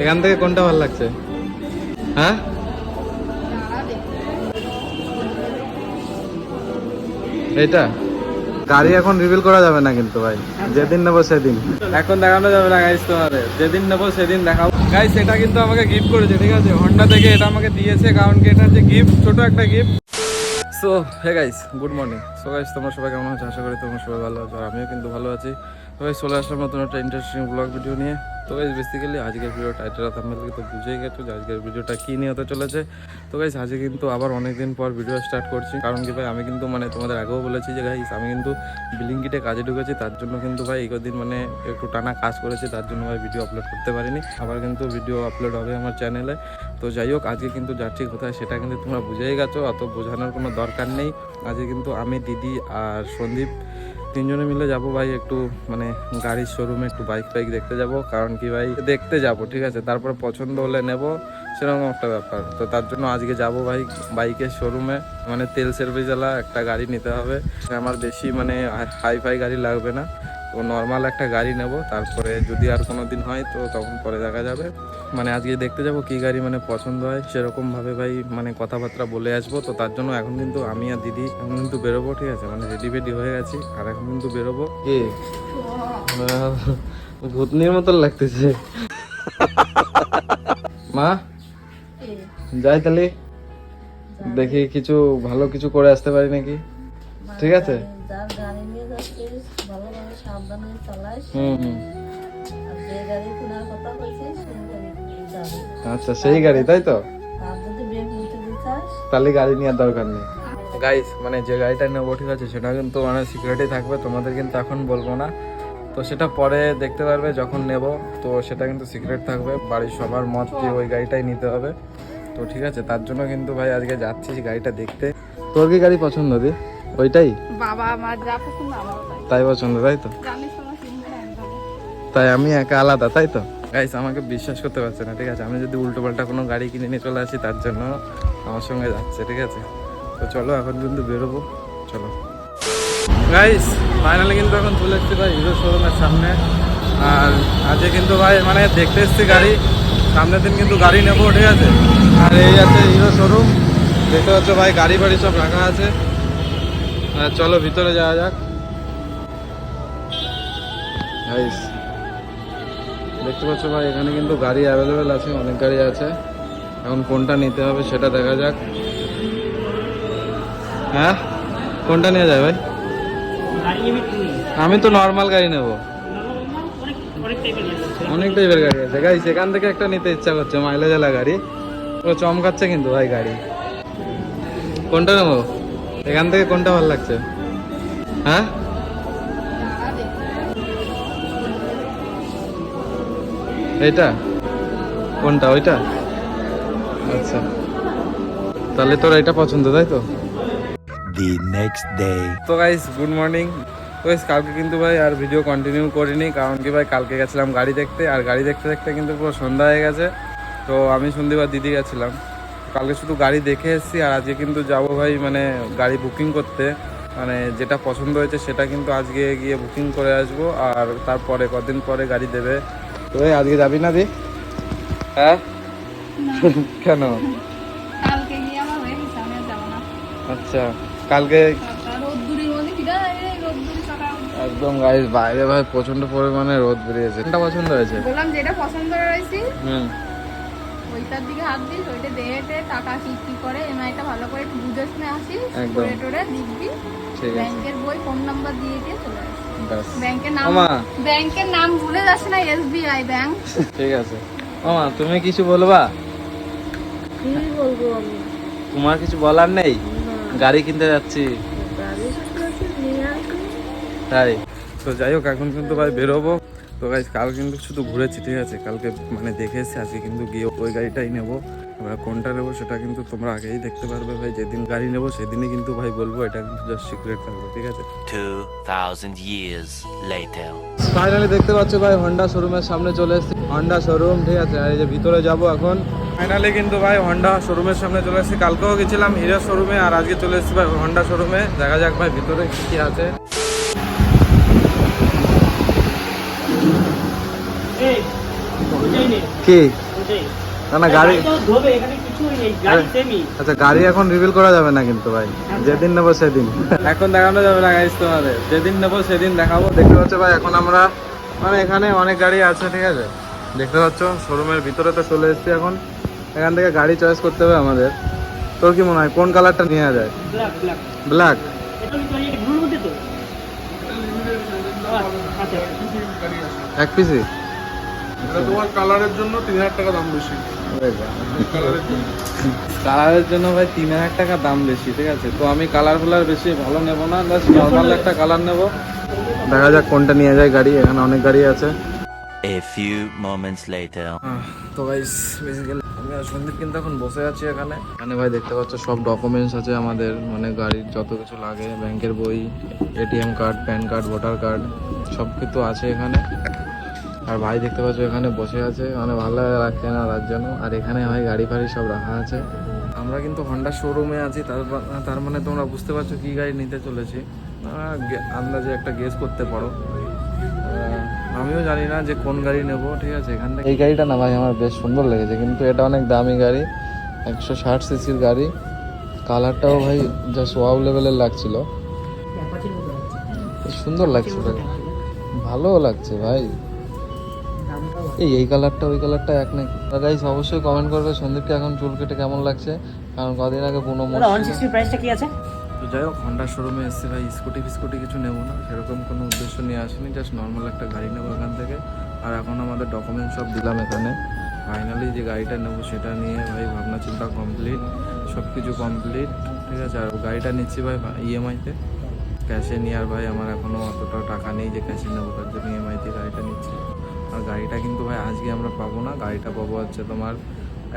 এখান থেকে কোনটা ভালো লাগছে? হ্যাঁ? এটা গাড়ি এখন রিভিল করা যাবে না কিন্তু ভাই। যেদিন নেব সেদিন। এখন দেখানো যাবে না গাইস তোমাদের। যেদিন নেব সেদিন দেখাবো। গাইস এটা কিন্তু আমাকে গিফট করেছে, ঠিক আছে? হন্ডা থেকে এটা আমাকে দিয়েছে, কারণ কি এটা হচ্ছে গিফট ছোট একটা gift so hey guys good morning so guys তোমরা সবাই কেমন আছো? আশা করি তোমরা সবাই ভালো আছো, আর আমিও কিন্তু ভালো আছি। তো গাইস চলে আসলাম নতুন একটা ইন্টারেস্টিং ব্লগ ভিডিও নিয়ে। তো গাইস বেসিক্যালি আজকের ভিডিও টাইটেল থাম্বনেল তো বুঝেই গেছো যে আজকের ভিডিওটা কী নিয়ে হতে চলেছে। তো গাইস আজকে কিন্তু আবার অনেক দিন পর ভিডিও স্টার্ট করছি। কারণ কি ভাই, আমি কিন্তু মানে তোমাদের আগেও বলেছি যে গাইস আমি কিন্তু বিলিংকিটে কাজে ঢুকেছি, তার জন্য কিন্তু ভাই এই কদিন মানে একটু টানা কাজ করেছি, তার জন্য ভাই ভিডিও আপলোড করতে পারিনি। আবার কিন্তু ভিডিও আপলোড হবে আমার চ্যানেলে তো যাই হোক, আজকে কিন্তু যাচ্ছি কোথায় সেটা কিন্তু তোমরা বুঝেই গেছো, অত বোঝানোর কোনো দরকার নেই। আজকে কিন্তু আমি দিদি আর সন্দীপ তিনজনে মিলে যাব ভাই একটু মানে গাড়ির শোরুমে একটু বাইক ফাইক দেখতে যাব। কারণ কি ভাই? দেখতে যাব, ঠিক আছে? তারপরে পছন্দ হলে নেব, সেরকম একটা ব্যাপার। তো তার জন্য আজকে যাব ভাই বাইকের শোরুমে মানে তেল সার্ভিসওয়ালা একটা গাড়ি নিতে হবে। আমার বেশি মানে হাই ফাই গাড়ি লাগবে না। তো নর্মাল একটা গাড়ি নেব, তারপরে যদি আর কোনো দিন হয় তো তখন পরে দেখা যাবে। মানে আজকে দেখতে যাব কি গাড়ি মানে পছন্দ হয় সেরকমভাবে ভাই মানে কথাবার্তা বলে আসব। তো তার জন্য এখন কিন্তু আমি আর দিদি এখন কিন্তু বেরোবো, ঠিক আছে? মানে রেডি ফেডি হয়ে গেছি, আর এখন কিন্তু বেরোবো। কি ভূতনির মতন লাগতেছে। মা, যাই তাহলে। দেখি কিছু ভালো কিছু করে আসতে পারি নাকি? ঠিক আছে? সাবধানে চালাইস হুম হুম। আর যে গাড়ি কেনার কথা বলছিস সেই গাড়ি যাবে। আচ্ছা সেই গাড়ি তাই তো? আর যদি ব্রেক নিতে দিতাস তাহলে গাড়ি নেওয়ার দরকার নেই। গাইস মানে যে গাড়িটা নেব ঠিক আছে সেটা কিন্তু মানে সিক্রেটই থাকবে তোমাদের কিন্তু এখন বলব না। তো সেটা পরে দেখতে পারবে যখন নেব তো সেটা কিন্তু সিক্রেট থাকবে। বাড়ির সবার মত দিয়ে ওই গাড়িটাই নিতে হবে। তো ঠিক আছে তার জন্য কিন্তু ভাই আজকে যাচ্ছি গাড়িটা দেখতে। তোর কি গাড়ি পছন্দ দি? ওইটাই? বাবা আমার যা পছন্দ আমারও তাই পছন্দ, তাই তো? তাই আমি একা আলাদা, তাই তো? গাইস আমাকে বিশ্বাস করতে পারছে না, ঠিক আছে? আমি যদি উল্টো পাল্টা কোনো গাড়ি কিনে নিয়ে চলে আসি, তার জন্য আমার সঙ্গে যাচ্ছে, ঠিক আছে? তো চলো, এখন কিন্তু বেরোবো, চলো। গাইস ফাইনালি কিন্তু এখন চলে এসেছি ভাই হিরো শোরুমের সামনে। আর আজকে কিন্তু ভাই মানে দেখতে এসেছি গাড়ি, সামনের দিন কিন্তু গাড়ি নেব, ঠিক আছে? আর এই আছে হিরো শোরুম দেখতে পাচ্ছ ভাই, গাড়ি বাড়ি সব রাখা আছে। চলো, ভিতরে যাওয়া যাক। গাইস দেখতে পাচ্ছ ভাই, এখানে কিন্তু গাড়ি অ্যাভেলেবেল আছে, অনেক গাড়ি আছে। এখন কোনটা নিতে হবে সেটা দেখা যাক। হ্যাঁ? কোনটা নিয়ে যায় ভাই? আমি তো নর্মাল গাড়ি নেব। অনেক টাইপের গাড়ি আছে। গাড়ি সেখান থেকে একটা নিতে ইচ্ছা করছে মাইলেজ আলা গাড়ি। ও চমকাচ্ছে কিন্তু ভাই গাড়ি। কোনটা নেব? এখান থেকে কোনটা ভালো লাগছে? হ্যাঁ? এইটা? কোনটা? ওইটা? আচ্ছা। তাহলে তোর এটা পছন্দ তাই তো? The নেক্সট ডে তো গাইস গুড মর্নিং তো গাইস কালকে কিন্তু ভাই আর ভিডিও কন্টিনিউ করিনি কারণ কি ভাই কালকে গেছিলাম গাড়ি দেখতে আর গাড়ি দেখতে দেখতে কিন্তু পুরো সন্ধ্যা হয়ে গেছে। তো আমি সন্দীপ আর দিদি গেছিলাম। কালকে শুধু গাড়ি দেখে এসেছি আর আজকে কিন্তু যাব ভাই মানে গাড়ি বুকিং করতে। মানে যেটা পছন্দ হয়েছে সেটা কিন্তু আজকে গিয়ে বুকিং করে আসব আর তারপরে কদিন পরে গাড়ি দেবে। তো আজকে যাবি না দি? হ্যাঁ? কেন? কালকে গিয়ে আমার গেছে আমি না। আচ্ছা কালকে সকাল একদম গাইস বাইরে ভাই প্রচণ্ড পরিমাণে রোদ বেরিয়েছে। কোনটা পছন্দ হয়েছে? বললাম যেটা পছন্দ রয়েছি হুম। ওইটার দিকে হাত দিস ওইটা দেখে টাকা কি কি করে এমআইটা ভালো করে একটু বুঝে শুনে আসিস একদম। করে টোরে লিখবি ঠিক আছে। ফোন নাম্বার দিয়ে দিয়ে চলে ব্যাংকের নাম ব্যাংকের নাম ভুলে যাস না এসবিআই ব্যাংক। ঠিক আছে। মামা তুমি কিছু বলবা? কি বলব আমি? তোমার কিছু বলার নেই? গাড়ি কিনতে যাচ্ছি। তাই। তো যাই হোক এখন কিন্তু ভাই বেরোবো। তো গাইজ কাল কিন্তু শুধু ঘুরেছি ঠিক আছে? কালকে মানে দেখে এসেছি আজকে কিন্তু গিয়ে ওই গাড়িটাই নেব। এবার কোনটা নেব সেটা কিন্তু তোমরা আগেই দেখতে পারবে ভাই যেদিন গাড়ি নেব সেদিনই কিন্তু ভাই বলব এটা কিন্তু জাস্ট সিক্রেট থাকবে ঠিক আছে? 2000 years later. ফাইনালি দেখতে পাচ্ছ ভাই হন্ডা শোরুমের সামনে চলে এসেছি। হন্ডা শোরুম ঠিক আছে? আর এই যে ভিতরে যাব এখন। ফাইনালি কিন্তু ভাই হন্ডা শোরুমের সামনে চলে এসেছি। কালকেও গেছিলাম হিরো শোরুমে আর আজকে চলে এসেছি ভাই হন্ডা শোরুমে দেখা যাক ভাই ভিতরে কি কি আছে। কি? না না গাড়ি গাড়ি আচ্ছা গাড়ি এখন রিভিল করা যাবে না কিন্তু ভাই। যেদিন নেব সেদিন। এখন দেখানো যাবে না গাইস তোমাদের। যেদিন নেব সেদিন দেখাবো। দেখতে পাচ্ছ ভাই এখন আমরা মানে এখানে অনেক গাড়ি আছে ঠিক আছে? দেখতে পাচ্ছ শোরুমের ভিতরে তো চলে এসেছি এখন। এখান থেকে গাড়ি চয়েস করতে হবে আমাদের। তোর কি মনে হয় কোন কালারটা নেওয়া যায়? ব্ল্যাক ব্ল্যাক ব্ল্যাক এটা তোমার কালারের জন্য তিন হাজার টাকা দাম বেশি। কালারের জন্য ভাই তিন হাজার টাকা দাম বেশি ঠিক আছে? তো আমি কালার ফুলার বেশি ভালো নেব না জাস্ট নর্মাল একটা কালার নেব। দেখা যাক কোনটা নিয়ে যায় গাড়ি এখানে অনেক গাড়ি আছে। A few moments later. তো গাইস বেসিক্যালি আমি আর সন্দীপ কিন্তু এখন বসে আছি এখানে। এখানে ভাই দেখতে পাচ্ছ সব ডকুমেন্টস আছে আমাদের মানে গাড়ির যত কিছু লাগে ব্যাংকের বই ATM card PAN card voter card সব কিছু আছে এখানে। আর ভাই দেখতে পাচ্ছ এখানে বসে আছে মানে ভালো লাগছে না তার জন্য আর এখানে ভাই গাড়ি ফাড়ি সব রাখা আছে। আমরা কিন্তু হন্ডা শোরুমে আছি তার তার মানে তোমরা বুঝতে পারছ কি গাড়ি নিতে চলেছি। আন্দাজে একটা গেস করতে পারো। আমিও জানি না যে কোন গাড়ি নেব ঠিক আছে? এখান থেকে এই গাড়িটা না ভাই আমার বেশ সুন্দর লেগেছে কিন্তু এটা অনেক দামি গাড়ি একশো ষাট সিসির গাড়ি। কালারটাও ভাই জাস্ট ওয়াও লেভেলের লাগছিল। বেশ সুন্দর লাগছে ভাই ভালোও লাগছে ভাই। এই এই কালারটা ওই কালারটা এক নাকি? গাইস অবশ্যই কমেন্ট করবে সন্দীপকে এখন চুল কেটে কেমন লাগছে কারণ কদিন আগে বুনো সিক্সটি প্রাইসটা কি আছে? তো যাই হোক হন্ডা শোরুমে এসেছি ভাই স্কুটি ফিস্কুটি কিছু নেব না সেরকম কোনো উদ্দেশ্য নিয়ে আসিনি জাস্ট নর্মাল একটা গাড়ি নেব এখান থেকে। আর এখন আমাদের ডকুমেন্ট সব দিলাম এখানে। ফাইনালি যে গাড়িটা নেব সেটা নিয়ে ভাই ভাবনা চিন্তা কমপ্লিট সব কিছু কমপ্লিট ঠিক আছে? আর গাড়িটা নিচ্ছি ভাই ইএমআইতে ক্যাশে নিয়ে আর ভাই আমার এখনও অতটা টাকা নেই যে ক্যাশে নেব তার জন্য ইএমআইতে গাড়িটা নিচ্ছি। গাড়িটা কিন্তু ভাই আজকে আমরা পাবো না। গাড়িটা পাবো হচ্ছে তোমার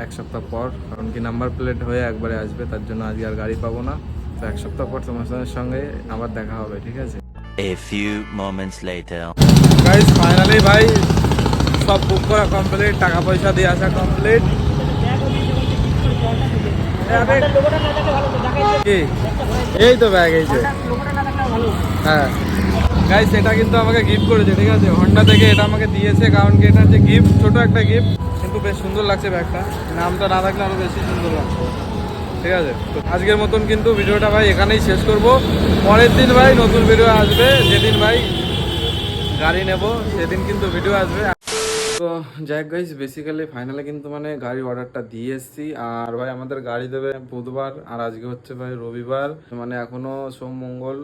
এক সপ্তাহ পর কারণ কি নাম্বার প্লেট হয়ে একবারে আসবে তার জন্য আজকে আর গাড়ি পাবো না। তো এক সপ্তাহ পর তোমার সঙ্গে আবার দেখা হবে ঠিক আছে? A few moments later. Guys finally ভাই সব বুক করা কমপ্লিট টাকা পয়সা দিয়ে আসা কমপ্লিট এই তো ব্যাগ এই যে। হ্যাঁ। গাইস এটা কিন্তু আমাকে গিফট করেছে, ঠিক আছে? হন্ডা থেকে এটা আমাকে দিয়েছে, কারণ কি এটা হচ্ছে গিফট ছোট একটা গিফট কিন্তু বেশ সুন্দর লাগছে ব্যাগটা। নামটা না থাকলে আরও বেশি সুন্দর লাগছে। ঠিক আছে? তো আজকের মতন কিন্তু ভিডিওটা ভাই এখানেই শেষ করব। পরের দিন ভাই নতুন ভিডিও আসবে। যেদিন ভাই গাড়ি নেব, সেদিন কিন্তু ভিডিও আসবে। তো যাই গাইস বেসিক্যালি ফাইনালি কিন্তু মানে গাড়ির অর্ডারটা দিয়ে এসেছি। আর ভাই আমাদের গাড়ি দেবে বুধবার, আর আজকে হচ্ছে ভাই রবিবার। মানে এখনও সোম, মঙ্গল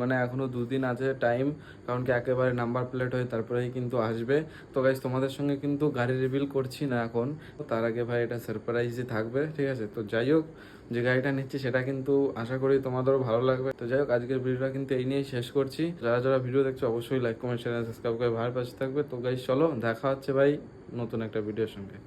মানে এখনও দুদিন আছে টাইম কারণ কি একেবারে নাম্বার প্লেট হয়ে তারপরেই কিন্তু আসবে। তো গাইস তোমাদের সঙ্গে কিন্তু গাড়ি রিভিল করছি না এখন। তার আগে ভাই এটা সারপ্রাইজই থাকবে, ঠিক আছে? তো যাই হোক, যে গাড়িটা নিচ্ছি সেটা কিন্তু আশা করি তোমাদেরও ভালো লাগবে। তো যাই হোক, আজকের ভিডিওটা কিন্তু এই নিয়েই শেষ করছি। যারা যারা ভিডিও দেখছ, অবশ্যই লাইক কমেন্ট শেয়ার সাবস্ক্রাইব করে ভালো পাশে থাকবে। তো গাইজ চলো, দেখা হচ্ছে ভাই নতুন একটা ভিডিওর সঙ্গে।